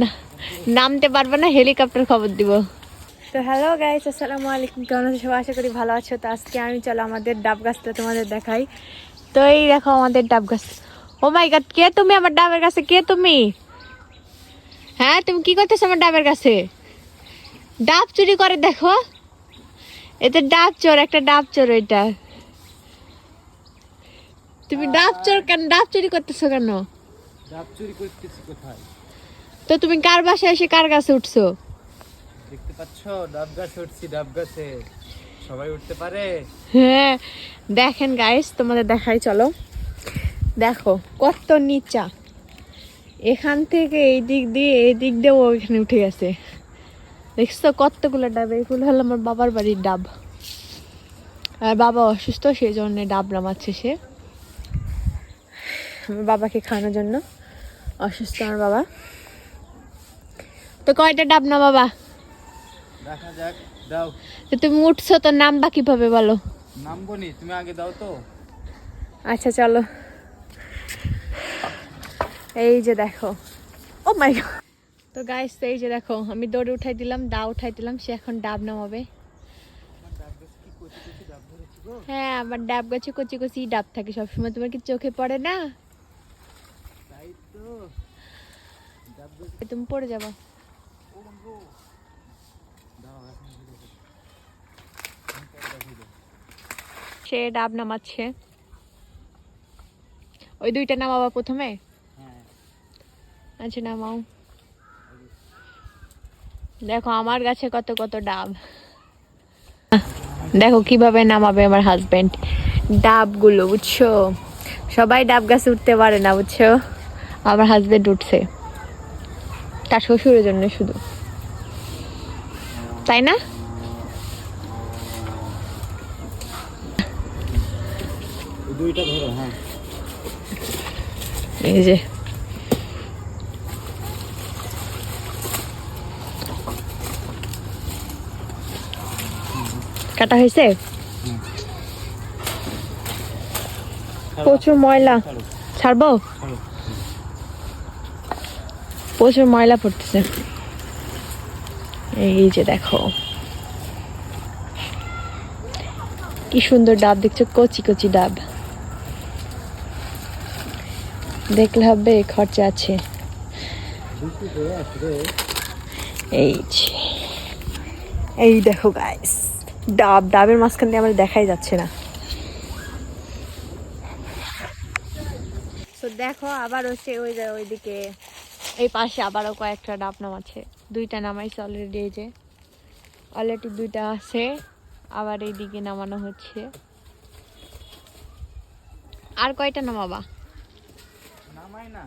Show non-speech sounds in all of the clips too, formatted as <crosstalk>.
না নামতে পারবে না হেলিকপ্টার খবর দিব। তো হ্যালো গাইস আসসালামু আলাইকুম। কেমন আছো? সবাই আশা করি ভালো আছো। তো আজকে আমি চলো আমাদের ডাব গাছটা তোমাদের দেখাই। তো এই দেখো আমাদের ডাব গাছ। ও মাই গড কে তুমি আমার ডাবের কাছে? কে তুমি? হ্যাঁ তুমি কি করতেছো আমার ডাবের কাছে? ডাব চুরি করে দেখো। এতে ডাব চোর একটা ডাব চোর এটা। তুমি ডাব চোর কেন? ডাব চুরি করতেছো কেন? ডাব চুরি করতেছি কোথায়? তো তুমি কার বাসায় এসে কার কাছে উঠছো? দেখতে পাচ্ছ? ডাব গাছ উঠছি ডাব গাছে। সবাই উঠতে পারে? হ্যাঁ দেখেন গাইস তোমাদের দেখাই চলো। দেখো কত নিচা। এখান থেকে এই দিক দিয়ে এই দিক দিয়ে ও এখানে উঠে গেছে। দেখছ কতগুলো ডাব? এগুলো হলো আমার বাবার বাড়ির ডাব। আর বাবা অসুস্থ সেই জন্য ডাব নামাচ্ছে সে। আমার বাবাকে খাওয়ানোর জন্য। অসুস্থ আমার বাবা। তো কয়টা ডাব না বাবা? দেখা যাক দাও। তো তুমি উঠছো তো নাম বা কীভাবে বলো? নামবো নি তুমি আগে দাও তো। আচ্ছা চলো। এই যে দেখো। ও মাই তো গাইস এই যে দেখো আমি দৌড়ে উঠাই দিলাম দা উঠাই দিলাম সে এখন ডাব নামাবে। হ্যাঁ আমার ডাব গাছে কচি কচি ডাব থাকে সবসময় তোমার কি চোখে পড়ে না? তুমি পড়ে যাবা। সে ডাব নামাচ্ছে। ওই দুইটা নামাবা প্রথমে? আচ্ছা নামাও। দেখো, আমার গাছে কত কত ডাব। দেখো, কীভাবে নামাবে আমার হাজবেন্ড ডাবগুলো, বুঝছ? সবাই ডাব গাছে উঠতে পারে না, বুঝছ? আমার হাজবেন্ড উঠছে। তার শ্বশুরের জন্য শুধু। তাই না? এই দুইটা ধরো হ্যাঁ। এই যে। কাটা হয়েছে? প্রচুর ময়লা। ছাড়বো? ছাড়ো। প্রচুর ময়লা পড়তেছে। এই যে দেখো। কি সুন্দর ডাব, দেখছ? কচি কচি ডাব। দেখলে হবে, খরচা আছে। এই যে। এই দেখো গাইস ডাব, ডাবের মাঝখান দিয়ে আমার দেখাই যাচ্ছে না। তো দেখো, আবার হচ্ছে ওই ওইদিকে এই পাশে আবারও কয়েকটা ডাব নামাচ্ছে। দুইটা নামাইছে অলরেডি এই যে। অলরেডি দুইটা আছে। আবার এই দিকে নামানো হচ্ছে। আর কয়টা নামাবা? নামাই না।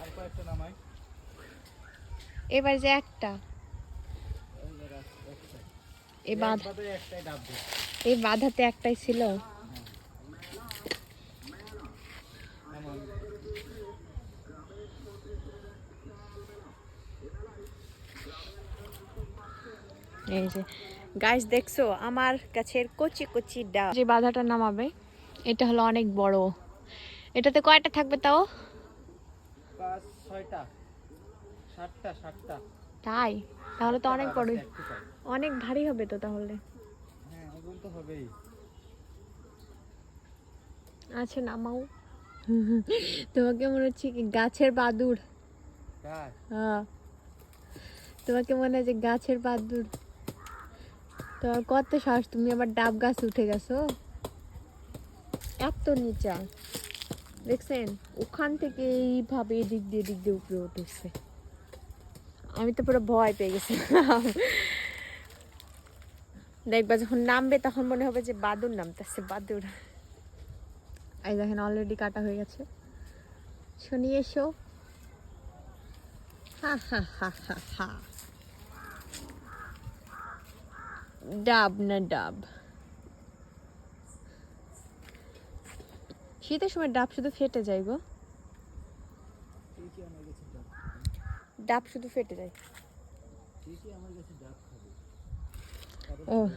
আর কয়েকটা নামাই। এবার যে একটা। এই বাঁধ এই বাধাতে একটাই ছিল নামাই। এই যে গাছ দেখছ? আমার গাছের কচি কচি ডাল। যে বাধাটা নামাবে এটা হলো অনেক বড়। এটাতে কয়টা থাকবে তাও? তাই? তাহলে তো অনেক বড় অনেক ভারী হবে তো তাহলে। হ্যাঁ হবেই। আচ্ছা নামাও। <laughs> তোমাকে মনে হচ্ছে কি গাছের বাদুর হ্যাঁ। তোমাকে মনে হয় যে গাছের বাদুর তোমার কত সাহস, তুমি আবার ডাব গাছ উঠে গেছো? এত নিচা। দেখছেন, ওখান থেকে এইভাবে এদিক দিয়ে এদিক দিয়ে উপরে উঠেছে। আমি তো পুরো ভয় পেয়ে গেছি। দেখবা যখন নামবে, তখন মনে হবে যে বাদুর নামতেছে বাদুর এই দেখেন অলরেডি কাটা হয়ে গেছে। শুনি এসো। হা হা হা হা হা। ডাব না ডাব? শীতের সময় ডাব শুধু ফেটে যায় গো। ডাব শুধু ফেটে যায়। ও।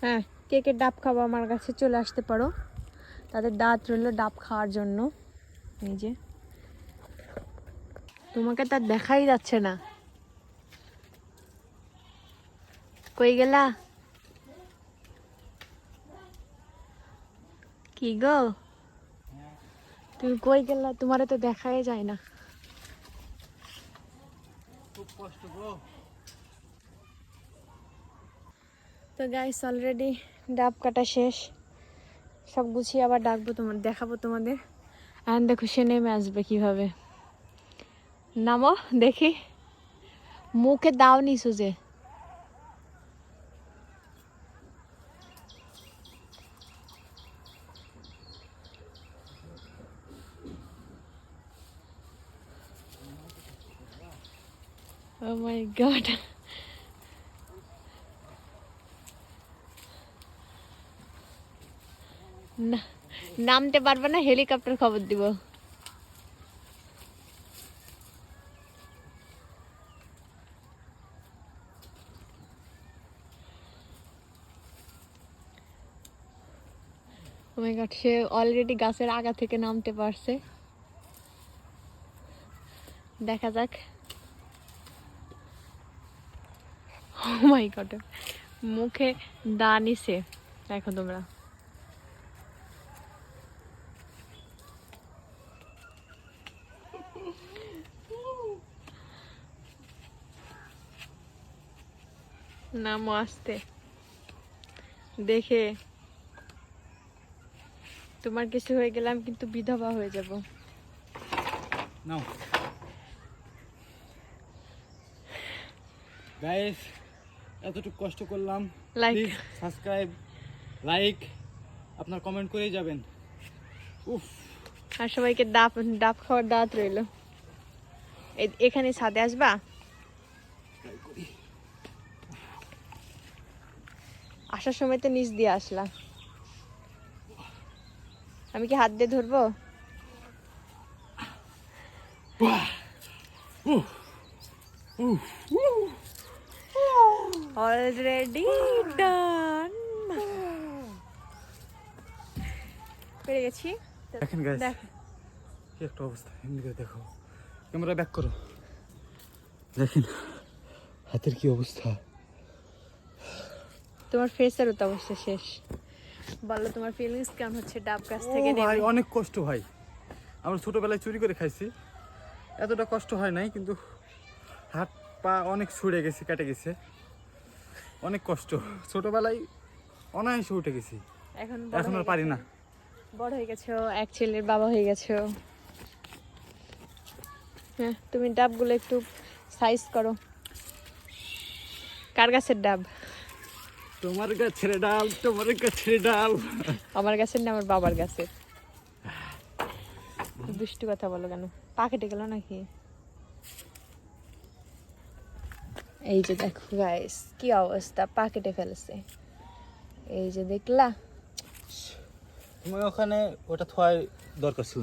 হ্যাঁ কে কে ডাব খাব, আমার কাছে চলে আসতে পারো। তাদের দাঁত রইল ডাব খাওয়ার জন্য। এই যে। তোমাকে তার দেখাই যাচ্ছে না। কই গেলা? কি গো? তুমি কই গেলা? তোমারে তো দেখাই যায় না। খুব কষ্ট গো। তো গাইস অলরেডি ডাব কাটা শেষ। সব গুছিয়ে আবার ডাকবো তোমার দেখাবো তোমাদের। আর দেখো সে নেমে আসবে কীভাবে। নামো দেখি। মুখে দাও নি সুজে। My god. <laughs> নামতে পারবে না, হেলিকপ্টার খবর দিব। Oh সে অলরেডি গাছের আগা থেকে নামতে পারছে। দেখা যাক ও মাই গড মুখে দা নিছে। দেখো তোমরা। নামও আসতে। দেখে তোমার কিছু হয়ে গেলাম কিন্তু বিধবা হয়ে যাব। নাও। গাইস এতটুকু কষ্ট করলাম। Like. সাবস্ক্রাইব লাইক আপনার কমেন্ট করেই যাবেন। উফ। আর সবাইকে ডাব ডাব খাওয়ার দাওয়াত রইল। এখানে ছাদে আসবা? আসার সময় তো নিচ দিয়ে আসলাম আমি কি হাত দিয়ে ধরবো? অলরেডি ডান পেরে গেছি। দেখেন গাইস কি একটা অবস্থা। করে দেখো। ক্যামেরা ব্যাক করো। দেখেন হাতের কি অবস্থা। তোমার ফেসেরও তো অবস্থা শেষ। বলো তোমার ফিলিংস কেমন হচ্ছে? ডাব গাছ থেকে ভাই অনেক কষ্ট ভাই। আমরা ছোটবেলায় চুরি করে খাইছি। এতটা কষ্ট হয় নাই কিন্তু হাত পা অনেক ছুড়ে গেছে কেটে গেছে। অনেক কষ্ট। ছোটবেলায় অনায়াসে উঠে গেছি। এখন এখন আর পারি না। বড় হয়ে গেছো এক ছেলের বাবা হয়ে গেছো। হ্যাঁ তুমি ডাবগুলো একটু সাইজ করো। কার গাছের ডাব? তোমার গাছের ডাল তোমার গাছের ডাল। আমার গাছের না আমার বাবার গাছের। দুষ্টু কথা বলো কেন? পা কেটে গেল নাকি? এই যে দেখো গাইস কি অবস্থা? পা কেটে ফেলেছে। এই যে দেখলা? তোমার ওখানে ওটা থোয়ার দরকার ছিল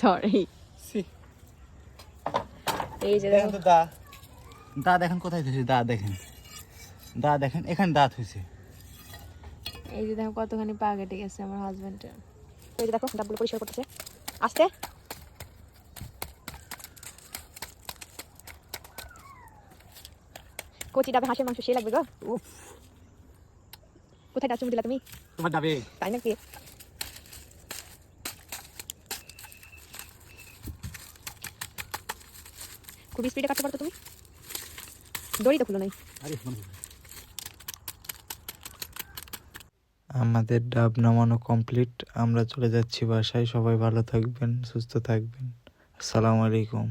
সরি সি এই যে দেখেন দেখো। তো দা। দা দেখেন কোথায় হয়েছে দা দেখেন। দা দেখেন এখানে দাঁত হয়েছে এই যে দেখো কতখানি পা কেটে গেছে আমার হাজবেন্ডের এই যে দেখো ডাবগুলো পরিষ্কার করতেছে। আস্তে। কচি ডাবে হাঁসের মাংস সে লাগবে গো। কোথায় ডাব চুমু দিলা তুমি? তোমার ডাবে তাই নাকি? খুবই স্পিডে কাটতে পারতো তুমি? দড়ি তো খুলো নাই। আরে আমাদের ডাব নামানো কমপ্লিট আমরা চলে যাচ্ছি বাসায়। সবাই ভালো থাকবেন সুস্থ থাকবেন। আসসালামু আলাইকুম।